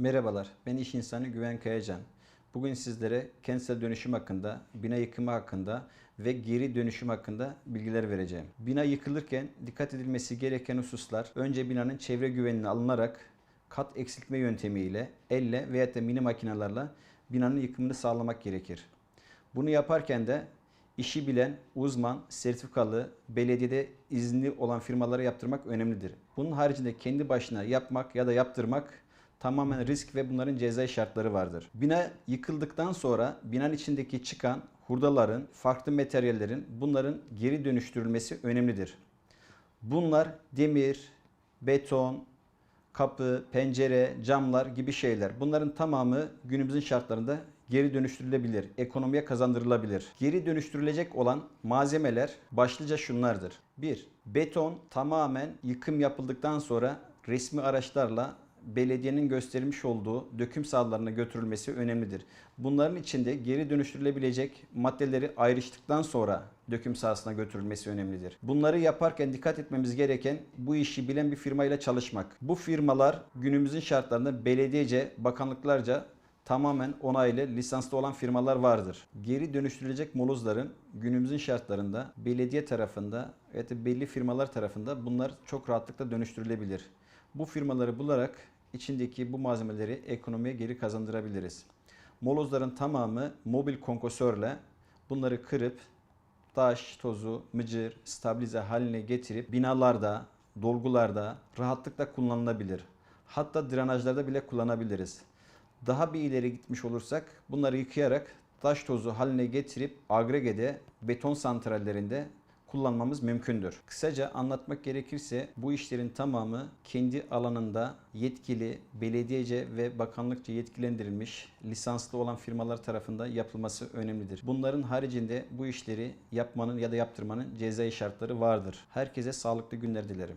Merhabalar, ben iş insanı Güven Kayacan. Bugün sizlere kentsel dönüşüm hakkında, bina yıkımı hakkında ve geri dönüşüm hakkında bilgiler vereceğim. Bina yıkılırken dikkat edilmesi gereken hususlar, önce binanın çevre güvenliği alınarak kat eksiltme yöntemiyle, elle veya da mini makinelerle binanın yıkımını sağlamak gerekir. Bunu yaparken de işi bilen, uzman, sertifikalı, belediyede izinli olan firmalara yaptırmak önemlidir. Bunun haricinde kendi başına yapmak ya da yaptırmak tamamen risk ve bunların cezai şartları vardır. Bina yıkıldıktan sonra binanın içindeki çıkan hurdaların, farklı materyallerin bunların geri dönüştürülmesi önemlidir. Bunlar demir, beton, kapı, pencere, camlar gibi şeyler. Bunların tamamı günümüzün şartlarında geri dönüştürülebilir, ekonomiye kazandırılabilir. Geri dönüştürülecek olan malzemeler başlıca şunlardır. 1. Beton tamamen yıkım yapıldıktan sonra resmi araçlarla belediyenin göstermiş olduğu döküm sahalarına götürülmesi önemlidir. Bunların içinde geri dönüştürülebilecek maddeleri ayrıştıktan sonra döküm sahasına götürülmesi önemlidir. Bunları yaparken dikkat etmemiz gereken bu işi bilen bir firmayla çalışmak. Bu firmalar günümüzün şartlarında belediyece, bakanlıklarca tamamen onaylı, lisanslı olan firmalar vardır. Geri dönüştürülecek molozların günümüzün şartlarında belediye tarafında ve de belli firmalar tarafında bunlar çok rahatlıkla dönüştürülebilir. Bu firmaları bularak içindeki bu malzemeleri ekonomiye geri kazandırabiliriz. Molozların tamamı mobil konkosörle bunları kırıp taş, tozu, mıcır, stabilize haline getirip binalarda, dolgularda rahatlıkla kullanılabilir. Hatta drenajlarda bile kullanabiliriz. Daha bir ileri gitmiş olursak bunları yıkayarak taş tozu haline getirip agregede beton santrallerinde kullanmamız mümkündür. Kısaca anlatmak gerekirse bu işlerin tamamı kendi alanında yetkili, belediyece ve bakanlıkça yetkilendirilmiş lisanslı olan firmalar tarafından yapılması önemlidir. Bunların haricinde bu işleri yapmanın ya da yaptırmanın cezai şartları vardır. Herkese sağlıklı günler dilerim.